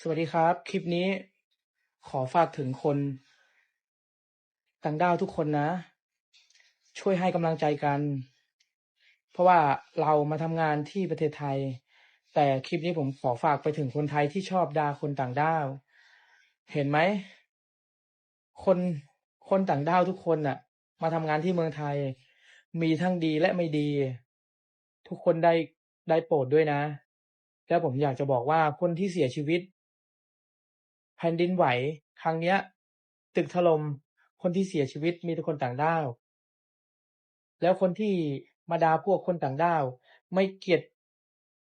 สวัสดีครับ คลิปนี้ ขอฝากถึงคนต่างด้าวทุกคนนะ ช่วยให้กำลังใจกัน เพราะว่าเรามาทำงานที่ประเทศไทย แต่คลิปนี้ผมขอฝากไปถึงคนไทยที่ชอบด่าคนต่างด้าว เห็นไหม คนคนต่างด้าวทุกคนน่ะ มาทำงานที่เมืองไทย มีทั้งดีและไม่ดี ทุกคนได้ได้โปรดด้วยนะ แล้วผมอยากจะบอกว่าคนที่เสียชีวิต แผ่นดินไหวครั้งเนี้ย ตึกถล่ม คนที่เสียชีวิตมีแต่คนต่างด้าว แล้วคนที่มาด่าพวกคนต่างด้าว ไม่เกลียด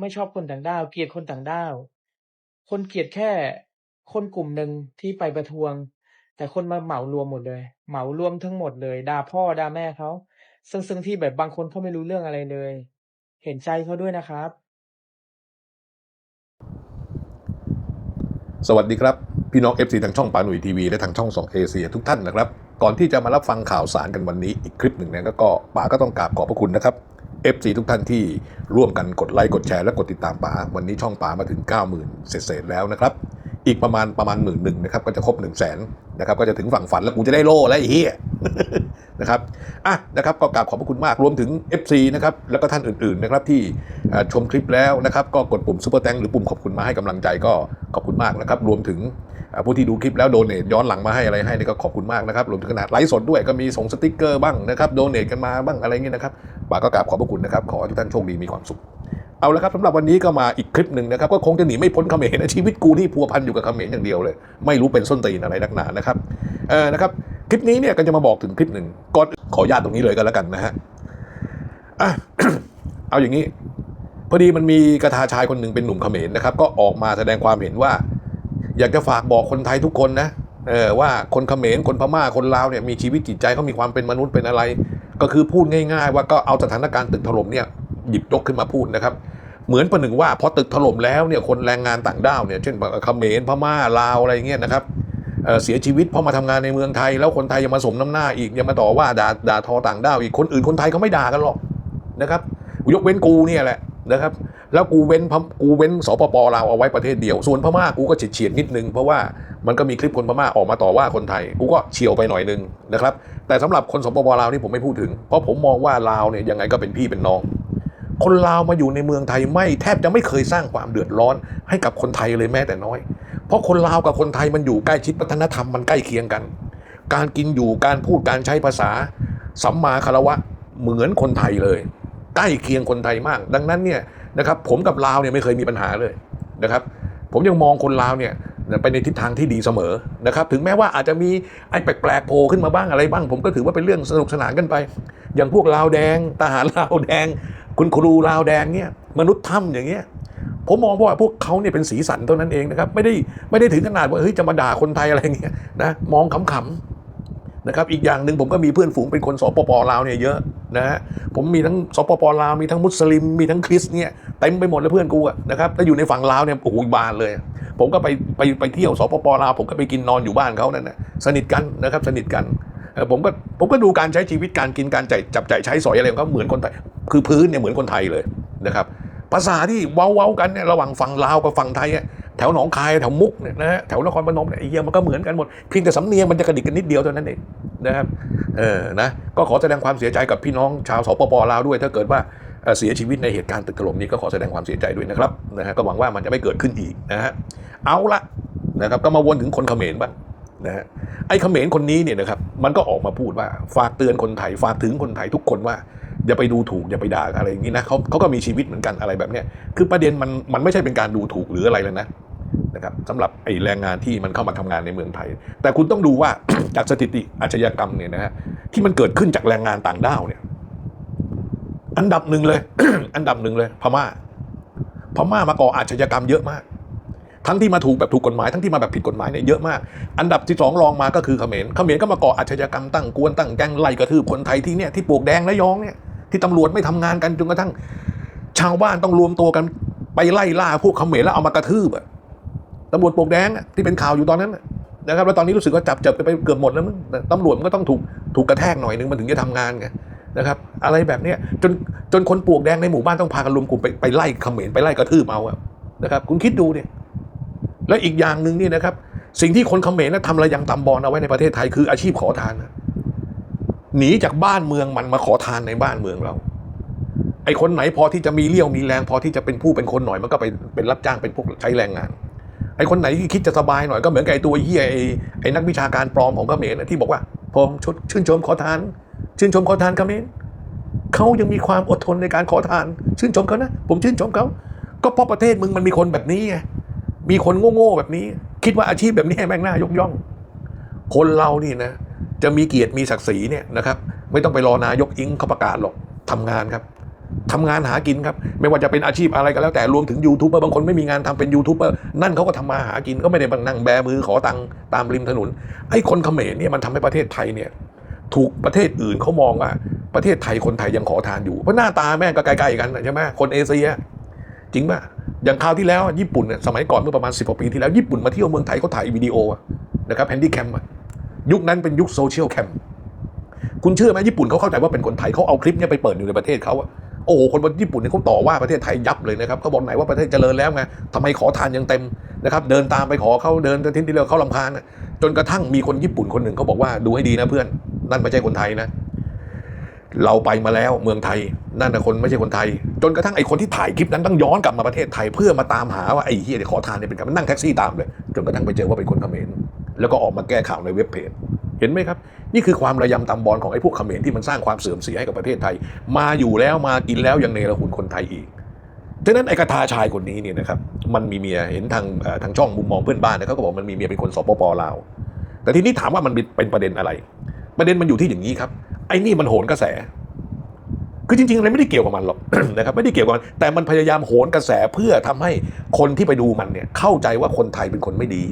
ไม่ชอบคนต่างด้าว เกลียดคนต่างด้าว คนเกลียดแค่คนกลุ่มหนึ่งที่ไปประท้วง แต่คนมาเหมารวมหมดเลย เหมารวมทั้งหมดเลยด่าพ่อด่าแม่เขาซึ่งซึ่งที่แบบบางคนเขาไม่รู้เรื่องอะไรเลย เห็นใจเขาด้วยนะครับ สวัสดีครับ พี่น้อง FC ทางช่องปาหนุ่ยทีวีและทางช่อง2เอเชียทุกท่านนะครับ ก่อนที่จะมารับฟังข่าวสารกันวันนี้อีกคลิปหนึ่งเนี่ยก็ป๋าก็ต้องกราบขอบพระคุณนะครับ FC ทุกท่านที่ร่วมกันกดไลค์กดแชร์และกดติดตามป๋าวันนี้ช่องป๋ามาถึง 90,000เศษๆแล้วนะครับ อีกประมาณประมาณหมื่นหนึ่งนะครับก็จะครบ1 0 0 0 0แสน นะครับก็จะถึงฝั่งฝันแล้วกูจะได้โล่แล้วไอ้เหี้ยนะครับอะนะครับก็กราบขอบพระคุณมากรวมถึง FC นะครับแล้วก็ท่านอื่นๆนะครับที่ชมคลิปแล้วนะครับก็กดปุ่มซูเปอร์แตงหรือปุ่มขอบคุณมาให้กำลังใจก็ขอบคุณมากนะครับรวมถึงผู้ที่ดูคลิปแล้วโดเนทย้อนหลังมาให้อะไรให้นี่ก็ขอบคุณมากนะครับรวมถึงขนาดไลฟ์สดด้วยก็มีส่งสติกเกอร์บ้างนะครับโดเนทกันมาบ้างอะไรเงี้ยนะครับป๋าก็กราบขอบพระคุณนะครับขอให้ทุกท่านโชคดีมีความสุข เอาละครับสำหรับวันนี้ก็มาอีกคลิปหนึ่งนะครับก็คงจะหนีไม่พ้นเขมรนะชีวิตกูนี่พัวพันอยู่กับเขมรอย่างเดียวเลย ไม่รู้เป็นส้นตีนอะไรนักหนานะครับเออนะครับคลิปนี้เนี่ยก็จะมาบอกถึงคลิปหนึ่งก่อนขอญาตตรงนี้เลยก็แล้วกันนะฮะอะเอาอย่างนี้ พอดีมันมีกระทาชายคนหนึ่งเป็นหนุ่มเขมรนะครับ ก็ออกมาแสดงความเห็นว่า อยากจะฝากบอกคนไทยทุกคนนะเออว่าคนเขมรคนพม่าคนลาวเนี่ยมีชีวิตจิตใจเขามีความเป็นมนุษย์เป็นอะไร ก็คือพูดง่าย ๆ ว่าก็เอาสถานการณ์ตึกถล่มเนี่ย หยิบยกขึ้นมาพูดนะครับ เหมือนประหนึ่งว่าพอตึกถล่มแล้วเนี่ยคนแรงงานต่างด้าวเนี่ยเช่นเขมรพม่าลาวอะไรเงี้ยนะครับเเสียชีวิตเพราะมาทำงานในเมืองไทย แล้วคนไทยยังมาสมน้ำหน้าอีกยังมาต่อว่าด่าด่าทอต่างด้าวอีกคนอื่นคนไทยเขาไม่ด่ากันหรอกนะครับ ยกเว้นกูเนี่ยแหละนะครับ แล้วกูเว้นกูเว้นสปปลาวเอาไว้ประเทศเดียว ส่วนพม่ากูก็เฉียดๆนิดนึง เพราะว่ามันก็มีคลิปคนพม่าออกมาต่อว่าคนไทย กูก็เฉียวไปหน่อยนึงนะครับ แต่สำหรับคนสปปลาวนี่ผมไม่พูดถึง เพราะผมมองว่าลาวเนี่ยยังไงก็เป็นพี่เป็นน้อง คนลาวมาอยู่ในเมืองไทยไม่แทบจะไม่เคยสร้างความเดือดร้อนให้กับคนไทยเลยแม้แต่น้อย เพราะคนลาวกับคนไทยมันอยู่ใกล้ชิดวัฒนธรรมมันใกล้เคียงกัน การกินอยู่การพูดการใช้ภาษา สัมมาคารวะเหมือนคนไทยเลย ใกล้เคียงคนไทยมาก ดังนั้นเนี่ยนะครับผมกับลาวเนี่ยไม่เคยมีปัญหาเลยนะครับ ผมยังมองคนลาวเนี่ยไปในทิศทางที่ดีเสมอนะครับ ถึงแม้ว่าอาจจะมีไอ้แปลกๆโผล่ขึ้นมาบ้างอะไรบ้าง ผมก็ถือว่าเป็นเรื่องสนุกสนานกันไป อย่างพวกลาวแดงทหารลาวแดง คุณครูลาวแดงเนี่ยมนุษย์ถ้ำอย่างเงี้ยผมมองว่าพวกเขาเนี่ยเป็นสีสันเท่านั้นเองนะครับไม่ได้ไม่ได้ถึงขนาดว่าเฮ้ยจะมาด่าคนไทยอะไรเงี้ยนะมองขำๆนะครับอีกอย่างหนึ่งผมก็มีเพื่อนฝูงเป็นคนสปปลาวเนี่ยเยอะนะฮะผมมีทั้งสปปลาวมีทั้งมุสลิม มีทั้งคริสเนี่ยเต็มไปหมดเลยเพื่อนกูนะครับแล้วอยู่ในฝั่งลาวเนี่ยโอ้โหบานเลย ผมก็ไปไปไปเที่ยวสปปลาวผมก็ไปกินนอนอยู่บ้านเขานั่นนะสนิทกันนะครับสนิทกัน ผมก็ผมก็ดูการใช้ชีวิตการกินการจ่ายจับจ่ายใช้สอยอะไรของเขาเหมือนคนไทยคือพื้นเนี่ยเหมือนคนไทยเลยนะครับ ภาษาที่เว้าๆกันเนี่ยระหว่างฝั่งลาวกับฝั่งไทยแถวหนองคายแถวมุกเนี่ยนะฮะแถวนครพนมเนี่ยไอ้เหี้ยมันก็เหมือนกันหมดเพียงแต่สำเนียงมันจะกระดิกกันนิดเดียวเท่านั้นเองนะครับเออนะก็ขอแสดงความเสียใจกับพี่น้องชาวสปปลาวด้วย ถ้าเกิดว่าเอ่อเสียชีวิตในเหตุการณ์ตึกถล่มนี้ก็ขอแสดงความเสียใจด้วยนะครับนะฮะก็หวังว่ามันจะไม่เกิดขึ้นอีกนะฮะเอาละนะครับก็มาวนถึงคนเขมรบ้าง นะฮะไอ้เขมรคนนี้เนี่ยนะครับมันก็ออกมาพูดว่าฝากเตือนคนไทยฝากถึงคนไทยทุกคนว่าอย่าไปดูถูกอย่าไปด่าอะไรอย่างนี้นะเขาเขาก็มีชีวิตเหมือนกันอะไรแบบเนี้ยคือประเด็นมันมันไม่ใช่เป็นการดูถูกหรืออะไรเลยนะนะครับสำหรับไอ้แรงงานที่มันเข้ามาทำงานในเมืองไทย แต่คุณต้องดูว่าจากสถิติอาชญากรรมเนี่ยนะฮะที่มันเกิดขึ้นจากแรงงานต่างด้าวเนี่ยอันดับหนึ่งเลย อันดับหนึ่งเลย พม่า พม่ามาก่ออาชญากรรมเยอะมาก ทั้งที่มาถูกแบบถูกกฎหมายทั้งที่มาแบบผิดกฎหมายเนี่ยเยอะมาก อันดับที่สองรองมาก็คือเขมรเขมรก็มาก่ออาชญากรรมตั้งกวนตั้งแก๊งไล่กระทืบคนไทยที่เนี่ยที่ปลวกแดงและยองเนี่ยที่ตำรวจไม่ทำงานกันจนกระทั่ง ชาวบ้านต้องรวมตัวกันไปไล่ล่าพวกเขมรแล้วเอามากระทืบอะตำรวจปลวกแดงอะที่เป็นข่าวอยู่ตอนนั้นนะครับแล้วตอนนี้รู้สึกว่าจับจับไปเกือบหมดแล้วมั้งตำรวจมันก็ต้องถูกถูกกระแทกหน่อยนึงมันถึงจะทำงานไงนะครับอะไรแบบนี้จนจนคนปลวกแดงในหมู่บ้านต้องพากันรวมกลุ่มไปไปไล่เขมรไปไล่กระทืบเอาอะนะครับคุณคิดดูดิ และอีกอย่างหนึ่งนี่นะครับ สิ่งที่คนเขมรนะทำระยังตำบอลเอาไว้ในประเทศไทยคืออาชีพขอทานนะหนีจากบ้านเมืองมันมาขอทานในบ้านเมืองเรา ไอ้คนไหนพอที่จะมีเลี้ยวมีแรง พอที่จะเป็นผู้เป็นคนหน่อยมันก็ไปเป็นรับจ้างเป็นพวกใช้แรงงานไอ้คนไหนที่คิดจะสบายหน่อยก็เหมือนกับไอ้ตัวเฮียไอ้ไอ้นักวิชาการปลอมของเขมรนะที่บอกว่าผมชดชื่นชมขอทาน ชื่นชมขอทานเขมรเขายังมีความอดทนในการขอทาน ชื่นชมเขานะ ผมชื่นชมเขาก็เพราะประเทศมึงมันมีคนแบบนี้ไง มีคนโง่ๆแบบนี้ คิดว่าอาชีพแบบนี้แม่งน่ายกย่อง คนเรานี่นะ จะมีเกียรติมีศักดิ์ศรีเนี่ยนะครับ ไม่ต้องไปรอนายกอิงเขาประกาศหรอกทำงานครับทำงานหากินครับ ไม่ว่าจะเป็นอาชีพอะไรก็แล้วแต่รวมถึงยูทูบเบอร์บางคนไม่มีงานทำเป็นยูทูบเบอร์นั่นเขาก็ทำมาหากินก็ไม่ได้บังนั่งแบมือขอตังค์ตามริมถนนไอ้คนเขมรเนี่ยมันทำให้ประเทศไทยเนี่ยถูกประเทศอื่นเขามองว่าประเทศไทยคนไทยยังขอทานอยู่เพราะหน้าตาแม่งก็ใกล้ๆกันใช่ไหมคนเอเชียจริงป่ะ อย่างคราวที่แล้วญี่ปุ่นเนี่ยสมัยก่อนเมื่อประมาณสิบกว่าปีที่แล้วญี่ปุ่นมาเที่ยวเมืองไทยเขาถ่ายวิดีโอนะครับแฮนดี้แคมยุคนั้นเป็นยุคโซเชียลแคมคุณเชื่อไหมญี่ปุ่นเขาเข้าใจว่าเป็นคนไทยเขาเอาคลิปเนี่ยไปเปิดอยู่ในประเทศเขาโอ้โหคนญี่ปุ่นเนี่ยเขาต่อว่าประเทศไทยยับเลยนะครับเขาบอกไหนว่าประเทศเจริญแล้วไงทำไมขอทานยังเต็มนะครับเดินตามไปขอเขาเดินทิ้นที่เรือเขาลำคาญอะจนกระทั่งมีคนญี่ปุ่นคนหนึ่งเขาบอกว่าดูให้ดีนะเพื่อนนั่นไม่ใช่คนไทยนะ เราไปมาแล้วเมืองไทย นั่นนะคนไม่ใช่คนไทย จนกระทั่งไอ้คนที่ถ่ายคลิปนั้นต้องย้อนกลับมาประเทศไทย เพื่อมาตามหาว่าไอ้เฮียเนี่ยขอทานเนี่ยเป็นกันมันนั่งแท็กซี่ตามเลย จนกระทั่งไปเจอว่าเป็นคนเขมรแล้วก็ออกมาแก้ข่าวในเว็บเพจเห็นไหมครับ นี่คือความระยำตำบอลของไอ้พวกเขมรที่มันสร้างความเสื่อมเสียให้กับประเทศไทย มาอยู่แล้วมากินแล้วยังเนรคุณคนไทยอีกฉะนั้นไอ้กระทาชายคนนี้เนี่ยนะครับมันมีเมียเห็นทางทางช่องมุมมองเพื่อนบ้านเนี่ยเขาก็บอกมันมีเมียเป็นคนสปปลาวแต่ทีนี้ถามว่ามันเป็นประเด็นอะไร ประเด็นมันอยู่ที่อย่างนี้ครับ ไอ้นี่มันโหนกระแส คือจริงๆอะไรไม่ได้เกี่ยวกับมันหรอกนะครับไม่ได้เกี่ยวกับมันแต่มันพยายามโหนกระแสเพื่อทำให้คนที่ไปดูมันเนี่ยเข้าใจว่าคนไทยเป็นคนไม่ดี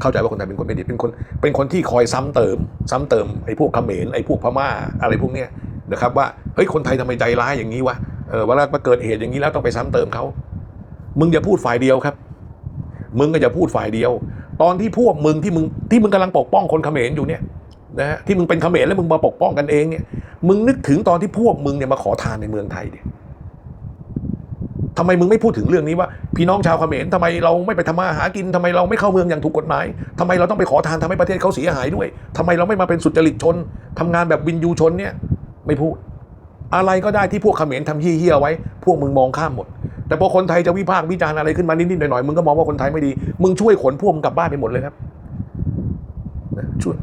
เข้าใจว่าคนไทยเป็นคนไม่ดีเป็นคนเป็นคนที่คอยซ้ำเติม ซ้ำเติมไอ้พวกเขมรไอ้พวกพม่าอะไรพวกเนี้ยนะครับว่าเฮ้ยคนไทยทำไมใจร้ายอย่างนี้วะเออเวลามาเกิดเหตุอย่างนี้แล้วต้องไปซ้ำเติมเขามึงอย่าพูดฝ่ายเดียวครับ มึงก็อย่าพูดฝ่ายเดียว ตอนที่พวกมึงที่มึงที่มึงกำลังปกป้องคนเขมรอยู่เนี่ย นะฮะที่มึงเป็นเขมรแล้วมึงมาปกป้องกันเองเนี่ยมึงนึกถึงตอนที่พวกมึงเนี่ยมาขอทานในเมืองไทยเนี่ยทำไมมึงไม่พูดถึงเรื่องนี้ว่า พี่น้องชาวเขมรทำไมเราไม่ไปทำมาหากินทำไมเราไม่เข้าเมืองอย่างถูกกฎหมายทำไมเราต้องไปขอทานทำให้ประเทศเขาเสียหายด้วยทำไมเราไม่มาเป็นสุจริตชนทำงานแบบวินยูชนเนี่ยไม่พูด อะไรก็ได้ที่พวกเขมรทำเฮี้ยๆไว้ พวกมึงมองข้ามหมด แต่พอคนไทยจะวิพากษ์วิจารณ์อะไรขึ้นมานิดๆหน่อยๆมึงก็มองว่าคนไทยไม่ดี มึงช่วยขนพวกมึงกลับบ้านไปหมดเลยครับ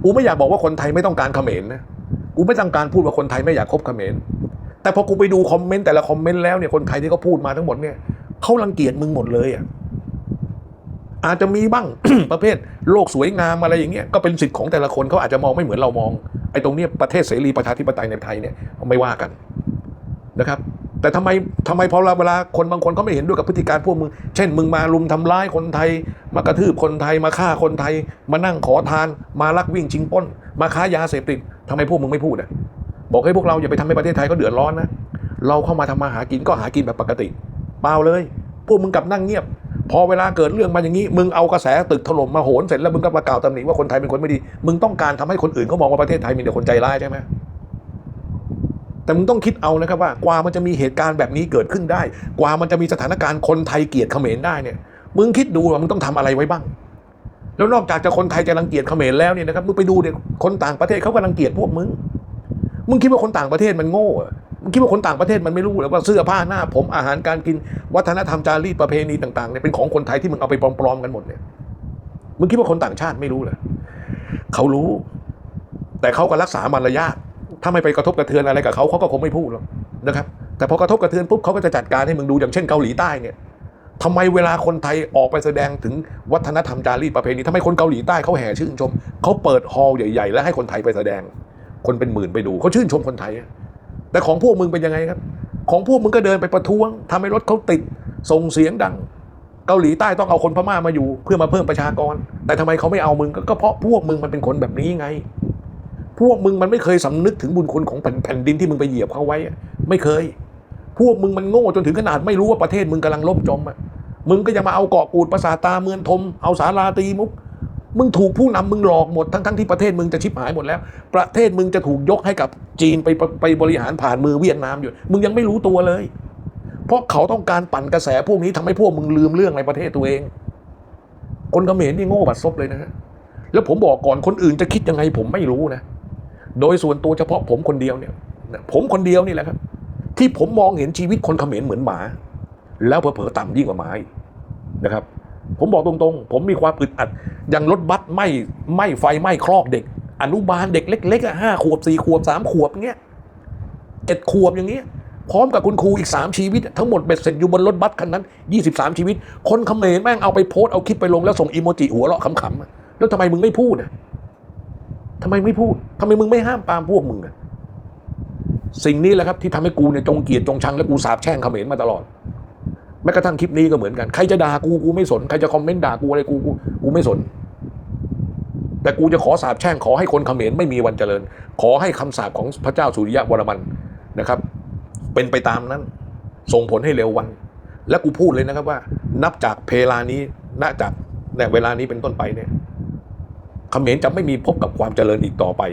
กูไม่อยากบอกว่าคนไทยไม่ต้องการเขมรนะกูไม่ต้องการพูดว่าคนไทยไม่อยากคบเขมรแต่พอกูไปดูคอมเมนต์แต่ละคอมเมนต์แล้วเนี่ยคนไทยที่เขาพูดมาทั้งหมดเนี่ยเขารังเกียจมึงหมดเลยอะอาจจะมีบ้างประเภทโลกสวยงามอะไรอย่างเงี้ยก็เป็นสิทธิ์ของแต่ละคนเขาอาจจะมองไม่เหมือนเรามองไอ้ตรงเนี้ยประเทศเสรีประชาธิปไตยในไทยเนี่ยไม่ว่ากันนะครับ แต่ทำไมทำไมพอเวลาคนบางคนเขาไม่เห็นด้วยกับพฤติการพวกมึง เช่น มึงมาลุมทำร้ายคนไทย มากระทืบคนไทยมาฆ่าคนไทย มานั่งขอทาน มาลักวิ่งชิงป้น มาค้ายาเสพติดทำไมพวกมึงไม่พูดอะบอกให้พวกเราอย่าไปทำให้ประเทศไทยเขาเดือดร้อนนะเราเข้ามาทำมาหากินก็หากินแบบปกติ เปล่าเลย พวกมึงกลับนั่งเงียบ พอเวลาเกิดเรื่องมาอย่างนี้ มึงเอากระแสตึกถล่มมาโหนเสร็จแล้วมึงก็ประกาศตำหนิว่าคนไทยเป็นคนไม่ดี มึงต้องการทำให้คนอื่นเขามองว่าประเทศไทยมีแต่คนใจร้ายใช่ไหม แต่มึงต้องคิดเอานะครับว่ากว่ามันจะมีเหตุการณ์แบบนี้เกิดขึ้นได้ กว่ามันจะมีสถานการณ์คนไทยเกลียดเขมรได้เนี่ยมึงคิดดูว่ามึงต้องทำอะไรไว้บ้าง แล้วนอกจากจะคนไทยจะรังเกียจเขมรแล้วเนี่ยนะครับมึงไปดูเนี่ยคนต่างประเทศเขาก็รังเกียจพวกมึงมึงคิดว่าคนต่างประเทศมันโง่มึงคิดว่าคนต่างประเทศมันไม่รู้หรอว่าเสื้อผ้าหน้าผมอาหารการกินวัฒนธรรมจารีตประเพณีต่างๆเนี่ยเป็นของคนไทยที่มึงเอาไปปลอมๆกันหมดเนี่ยมึงคิดว่าคนต่างชาติไม่รู้เหรอเขารู้ แต่เขาก็รักษามารยาท ถ้าไม่ไปกระทบกระเทือนอะไรกับเขาเขาก็คงไม่พูดหรอกนะครับ แต่พอกระทบกระเทือนปุ๊บเขาก็จะจัดการให้มึงดูอย่างเช่นเกาหลีใต้เนี่ยทำไมเวลาคนไทยออกไปแสดงถึงวัฒนธรรมจารีตประเพณีทำไมคนเกาหลีใต้เขาแห่ชื่นชมเขาเปิดฮอลล์ใหญ่ ๆ แล้วให้คนไทยไปแสดง คนเป็นหมื่นไปดูเขาชื่นชมคนไทย แต่ของพวกมึงเป็นยังไงครับ ของพวกมึงก็เดินไปประท้วงทำให้รถเขาติดส่งเสียงดัง เกาหลีใต้ต้องเอาคนพม่ามาอยู่ เพื่อมาเพิ่มประชากร แต่ทำไมเขาไม่เอามึงก็เพราะพวกมึงมันเป็นคนแบบนี้ไง พวกมึงมันไม่เคยสำนึกถึงบุญคุณของแผ่นดินที่มึงไปเหยียบเขาไว้ ไม่เคย พวกมึงมันโง่จนถึงขนาดไม่รู้ว่าประเทศมึงกำลังล่มจมอะมึงก็ยังมาเอาเกาะกูดประสาตาเมือนทม เอาสาราตีมุก มึงถูกผู้นำมึงหลอกหมดทั้งทั้งที่ประเทศมึงจะชิบหายหมดแล้ว ประเทศมึงจะถูกยกให้กับจีนไปไปบริหารผ่านมือเวียดนามอยู่ มึงยังไม่รู้ตัวเลย เพราะเขาต้องการปั่นกระแสพวกนี้ทำให้พวกมึงลืมเรื่องในประเทศตัวเอง คนเขมรนี่โง่บัดซบเลยนะฮะแล้วผมบอกก่อนคนอื่นจะคิดยังไงผมไม่รู้นะ โดยส่วนตัวเฉพาะผมคนเดียวเนี่ยผมคนเดียวนี่แหละครับ ที่ผมมองเห็นชีวิตคนเขมรเหมือนหมา แล้วเผลอๆต่ำยิ่งกว่าหมาอีกนะครับ ผมบอกตรงๆ ผมมีความอึดอัดอย่างรถบัสไหม่ไหม่ไฟไหม้ครอกเด็ก อนุบาลเด็กเล็กๆอะห้าขวบสี่ขวบสามขวบเงี้ยเจ็ดขวบอย่างเงี้ยพร้อมกับคุณครูอีก 3 ชีวิต ทั้งหมดเบ็ดเสร็จอยู่บนรถบัสคันนั้น 23 ชีวิต คนเขมรแม่งเอาไปโพสต์เอาคลิปไปลงแล้วส่งอีโมจิหัวเราะขำๆแล้วทำไมมึงไม่พูดอะ ทำไมไม่พูดทำไมมึงไม่ห้ามปามพวกมึงอะสิ่งนี้แหละครับที่ทำให้กูเนี่ยจงเกลียดจงชังและกูสาบแช่งเขมรมาตลอดแม้กระทั่งคลิปนี้ก็เหมือนกันใครจะด่ากูกูไม่สนใครจะคอมเมนต์ด่ากูอะไรกูกูกูไม่สน แต่กูจะขอสาบแช่งขอให้คนเขมรไม่มีวันเจริญ ขอให้คำสาปของพระเจ้าสุริยะวรมันนะครับ เป็นไปตามนั้น ส่งผลให้เร็ววัน และกูพูดเลยนะครับว่า นับจากเพลานี้ณจากเนี่ยเวลานี้เป็นต้นไปเนี่ย เขมรจะไม่มีพบกับความเจริญอีกต่อไป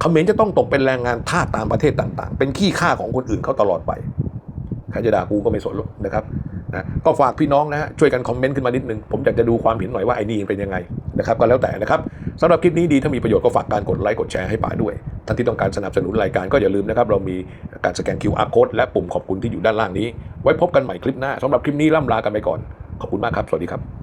เขมรจะต้องตกเป็นแรงงานทาสตามประเทศต่างๆ เป็นขี้ข้าของคนอื่นเขาตลอดไปใครจะด่ากูก็ไม่สนหรอกนะครับนะก็ฝากพี่น้องนะฮะช่วยกันคอมเมนต์ขึ้นมานิดนึง ผมอยากจะดูความเห็นหน่อยว่าไอ้นี่เป็นยังไงนะครับก็แล้วแต่นะครับสำหรับคลิปนี้ดีถ้ามีประโยชน์ก็ฝากการกดไลค์กดแชร์ให้ป่าด้วย ท่านที่ต้องการสนับสนุนรายการก็อย่าลืมนะครับ เรามีการสแกน QR code และปุ่มขอบคุณที่อยู่ด้านล่างนี้ ไว้พบกันใหม่คลิปหน้าสำหรับคลิปนี้ล่ำลากันไปก่อนขอบคุณมากครับ สวัสดีครับ